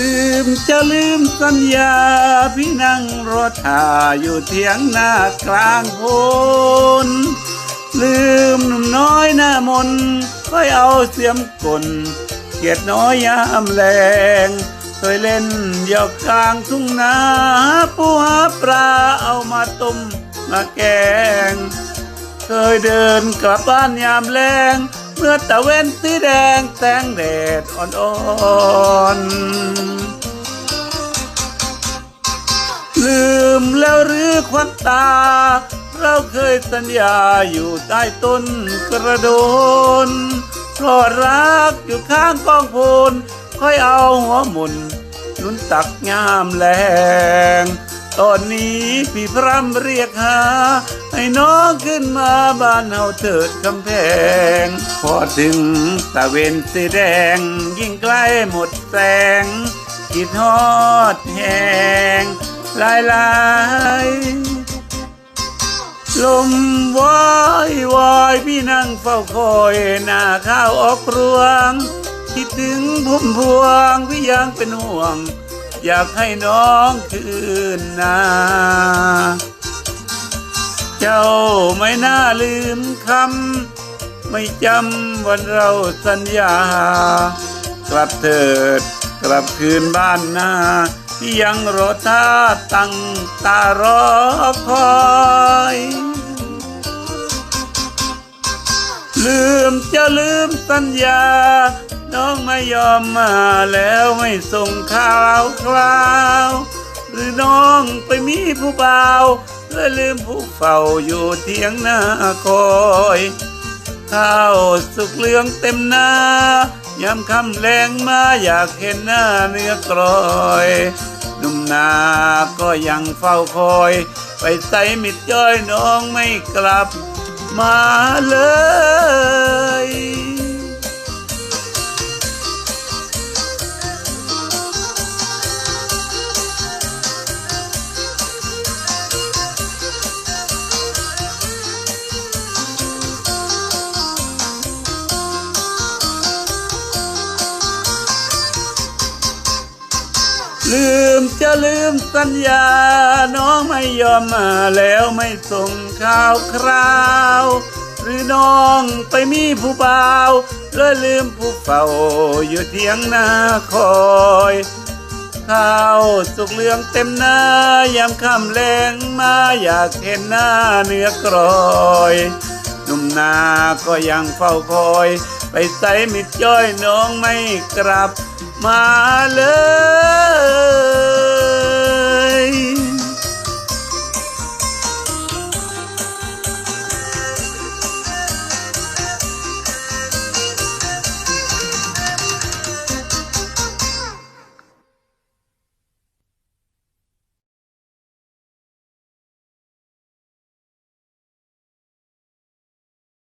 ลืมจะลืมสัญญา พี่นั่งรถถ่าอยู่เทียงหน้ากลางโพนลืมหนุ่มน้อยหน้ามนค่อยเอาเสียมกลเกียดน้อยยามแรงเคยเล่นหยอกกลางทุ่งนาปูหาปลาเอามาต้มมาแกง เคยเดินกลับบ้านยามแรง เมื่อตะเว้นสีแดงแสงแดดอ่อนๆ ลืมแล้วหรือควันตา เราเคยสัญญาอยู่ใต้ต้นกระโดนเพราะรักอยู่ข้างกองโพนค่อยเอาหัวหมุนนุนตักงามแรง ตอนนี้พี่พร่ำเรียกหา ให้น้องขึ้นมาบ้านเฮาเถิดกำแพง พอถึงตะเวนสีแดง ยิ่งใกล้หมดแสงคิดฮอดแหงลายลายลมวายวายพี่นั่งเฝ้าคอยหน้าข้าวออกรวง คิดถึงพุ่มพวงพี่ยังเป็นห่วง อยากให้น้องคืนนา เจ้าไม่น่าลืมคำ ไม่จำวันเราสัญญา กลับเถิดกลับคืนบ้านนาที่ยังรอท่าตั้งตารอคอย มจะลืมสัญญา น้องไม่ยอมมาแล้วไม่ส่งข่าวคราว หรือน้องไปมีผู้บ่าวและลืมผู้เฝ้าอยู่เทียงหน้าคอยข้าวสุกเหลืองเต็มหน้ายามค่ำแรงมาอยากเห็นหน้าเนื้อกรอยหนุ่มนาก็ยังเฝ้าคอย ไปใส่มิดจ้อยน้องไม่กลับ มาเลย ลืมจะลืมสัญญา น้องไม่ยอมมาแล้วไม่ส่งข่าวคราว อน้องไปมีผู้บ่าวเลยลืมผู้เฝ้าอยู่เทียงนาคอยข้าวสุกเหลืองเต็มหน้ายามค่ำแรงมาอยากเห็นหน้าเนื้อกรอยหนุ่มนาก็ยังเฝ้าคอย ไปใส่มิดจ้อยน้องไม่กลับมาเลย